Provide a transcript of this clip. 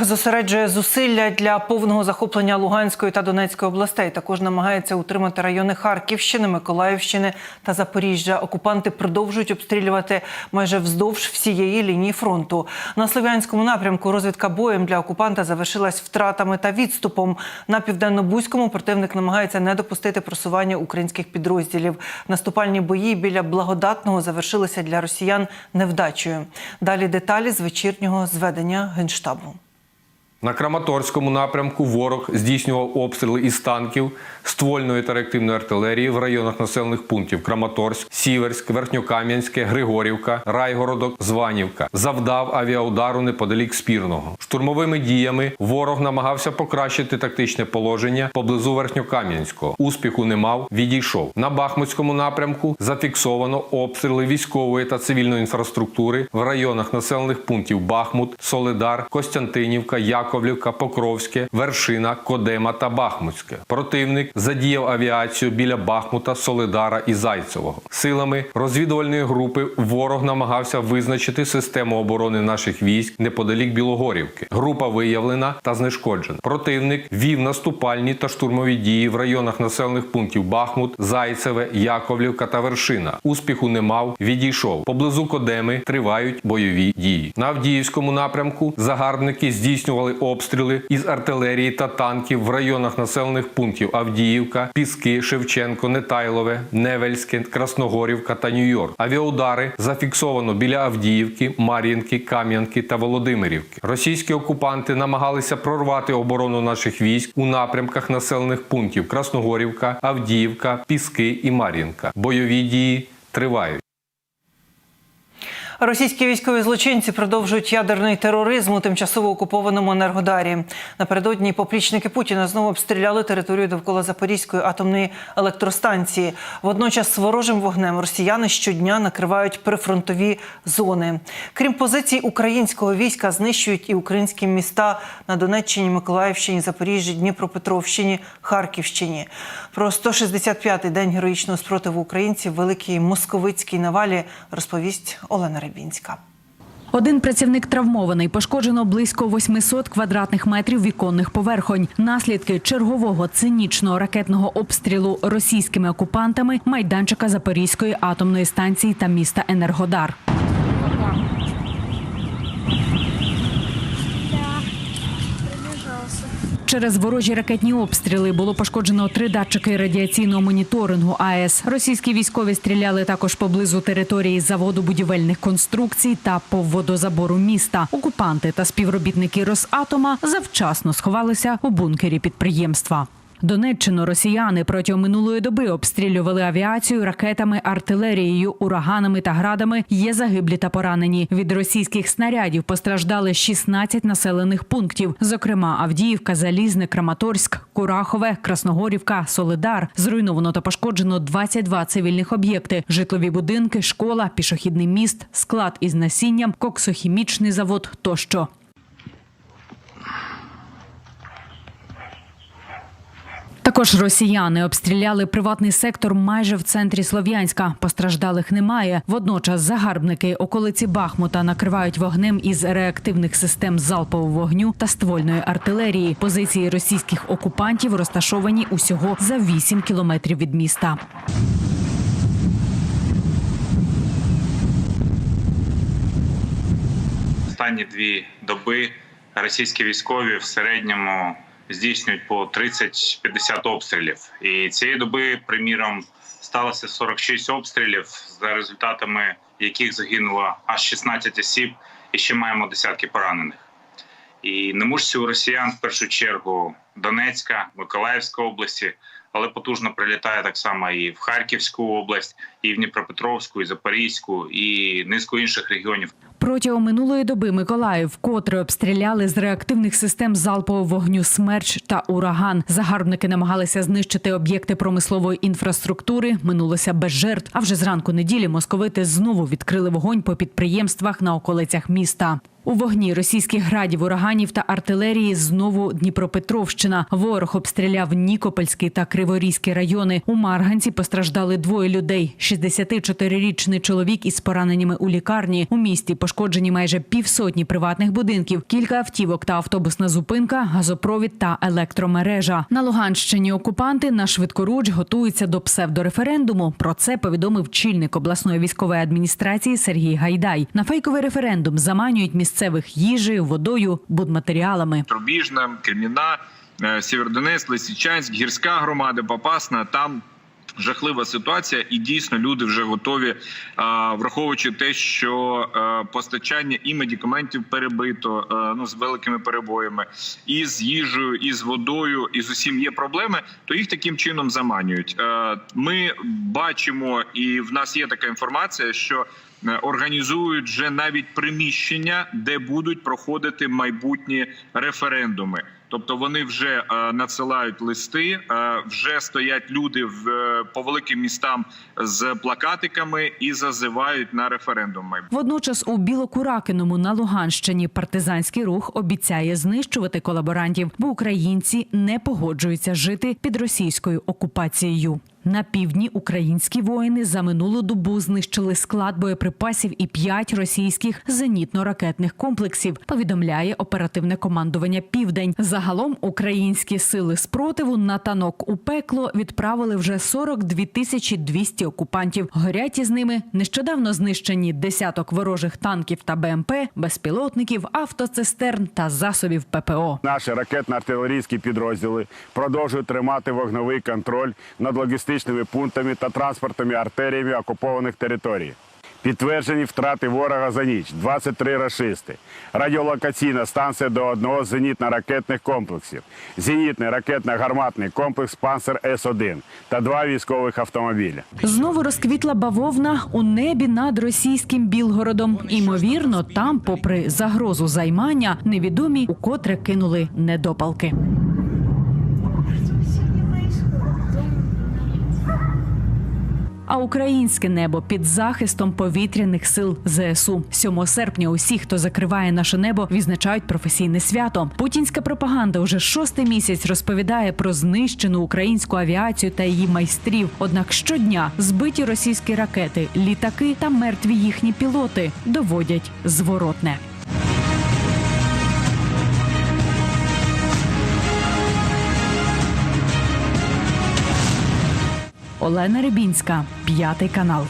Зосереджує зусилля для повного захоплення Луганської та Донецької областей. Також намагається утримати райони Харківщини, Миколаївщини та Запоріжжя. Окупанти продовжують обстрілювати майже вздовж всієї лінії фронту. На слов'янському напрямку розвідка боєм для окупанта завершилась втратами та відступом. На південно-бузькому противник намагається не допустити просування українських підрозділів. Наступальні бої біля благодатного завершилися для росіян невдачею. Далі деталі з вечірнього зведення генштабу. На Краматорському напрямку ворог здійснював обстріли із танків, ствольної та реактивної артилерії в районах населених пунктів Краматорськ, Сіверськ, Верхньокам'янське, Григорівка, Райгородок, Званівка. Завдав авіаудару неподалік Спірного. Штурмовими діями ворог намагався покращити тактичне положення поблизу Верхньокам'янського. Успіху не мав, відійшов. На Бахмутському напрямку зафіксовано обстріли військової та цивільної інфраструктури в районах населених пунктів Бахмут, Солидар, Костянтинівка, Яковлівка, Покровське, Вершина, Кодема та Бахмутське. Противник задіяв авіацію біля Бахмута, Солидара і Зайцевого. Силами розвідувальної групи ворог намагався визначити систему оборони наших військ неподалік Білогорівки. Група виявлена та знешкоджена. Противник вів наступальні та штурмові дії в районах населених пунктів Бахмут, Зайцеве, Яковлівка та Вершина. Успіху не мав, відійшов. Поблизу Кодеми тривають бойові дії. На Авдіївському напрямку загарбники здійснювали обстріли із артилерії та танків в районах населених пунктів Авдіївка, Піски, Шевченко, Нетайлове, Невельське, Красногорівка та Нью-Йорк. Авіаудари зафіксовано біля Авдіївки, Мар'їнки, Кам'янки та Володимирівки. Російські окупанти намагалися прорвати оборону наших військ у напрямках населених пунктів Красногорівка, Авдіївка, Піски і Мар'їнка. Бойові дії тривають. Російські військові злочинці продовжують ядерний тероризм у тимчасово окупованому Енергодарі. Напередодні поплічники Путіна знову обстріляли територію довкола Запорізької атомної електростанції. Водночас ворожим вогнем росіяни щодня накривають прифронтові зони. Крім позицій українського війська, знищують і українські міста на Донеччині, Миколаївщині, Запоріжжі, Дніпропетровщині, Харківщині. Про 165-й день героїчного спротиву українців великій московицькій навалі розповість Олена Рибінська. Один працівник травмований, пошкоджено близько 800 квадратних метрів віконних поверхонь. Наслідки чергового цинічного ракетного обстрілу російськими окупантами майданчика Запорізької атомної станції та міста Енергодар. Через ворожі ракетні обстріли було пошкоджено три датчики радіаційного моніторингу АЕС. Російські військові стріляли також поблизу території заводу будівельних конструкцій та по водозабору міста. Окупанти та співробітники Росатома завчасно сховалися у бункері підприємства. Донеччину росіяни протягом минулої доби обстрілювали авіацію ракетами, артилерією, ураганами та градами. Є загиблі та поранені. Від російських снарядів постраждали 16 населених пунктів, зокрема Авдіївка, Залізне, Краматорськ, Курахове, Красногорівка, Солидар. Зруйновано та пошкоджено 22 цивільних об'єкти: житлові будинки, школа, пішохідний міст, склад із насінням, коксохімічний завод тощо. Також росіяни обстріляли приватний сектор майже в центрі Слов'янська. Постраждалих немає. Водночас загарбники околиці Бахмута накривають вогнем із реактивних систем залпового вогню та ствольної артилерії. Позиції російських окупантів розташовані усього за 8 кілометрів від міста. Останні дві доби російські військові в середньому здійснюють по 30-50 обстрілів. І цієї доби, приміром, сталося 46 обстрілів, за результатами яких загинуло аж 16 осіб, і ще маємо десятки поранених. І немужці у росіян в першу чергу Донецька, Миколаївська області, але потужно прилітає так само і в Харківську область, і в Дніпропетровську, і Запорізьку, і низку інших регіонів. Протягом минулої доби Миколаїв вкотре обстріляли з реактивних систем залпового вогню «Смерч» та «Ураган». Загарбники намагалися знищити об'єкти промислової інфраструктури. Минулося без жертв. А вже зранку неділі московити знову відкрили вогонь по підприємствах на околицях міста. У вогні російських градів, ураганів та артилерії знову Дніпропетровщина. Ворог обстріляв Нікопольський та Криворізький райони. У Марганці постраждали двоє людей: 64-річний чоловік із пораненнями у лікарні. У місті пошкоджені майже півсотні приватних будинків, кілька автівок та автобусна зупинка, газопровід та електромережа. На Луганщині окупанти на швидкоруч готуються до псевдореферендуму. Про це повідомив чільник обласної військової адміністрації Сергій Гайдай. На фейковий референдум заманюють місцевих їжею, водою, будматеріалами. Рубіжна, Креміна, е, Сєвєродонецьк, Лисичанськ, гірська громада, Попасна. Там жахлива ситуація, і дійсно люди вже готові, враховуючи те, що е, постачання і медикаментів перебито е, ну з великими перебоями, і з їжею, і з водою, і з усім є проблеми, то їх таким чином заманюють. Е, Ми бачимо, і в нас є така інформація, що е, організують вже навіть приміщення, де будуть проходити майбутні референдуми. Тобто вони вже е, надсилають листи, е, вже стоять люди в е, по великим містам з плакатиками і зазивають на референдум. майбутній. Водночас у Білокуракиному на Луганщині партизанський рух обіцяє знищувати колаборантів, бо українці не погоджуються жити під російською окупацією. На півдні українські воїни за минулу добу знищили склад боєприпасів і п'ять російських зенітно-ракетних комплексів. Повідомляє оперативне командування Південь. Загалом українські сили спротиву на танок у пекло відправили вже 42 тисячі 200 окупантів. Горять із ними нещодавно знищені десяток ворожих танків та БМП, безпілотників, автоцистерн та засобів ППО. Наші ракетно-артилерійські підрозділи продовжують тримати вогневий контроль над логістичними пунктами та транспортними артеріями окупованих територій. Підтверджені втрати ворога за ніч 23 рашисти. Радіолокаційна станція до одного з зенітно-ракетних комплексів, зенітний ракетно-гарматний комплекс Панцер С-1 та два військових автомобіля. Знову розквітла бавовна у небі над російським Білгородом. Імовірно, там, попри загрозу займання, невідомі укотре кинули недопалки. А українське небо під захистом повітряних сил ЗСУ 7 серпня. Усі, хто закриває наше небо, відзначають професійне свято. Путінська пропаганда уже шостий місяць розповідає про знищену українську авіацію та її майстрів. Однак щодня збиті російські ракети, літаки та мертві їхні пілоти доводять зворотне. Олена Рибінська, п'ятий канал.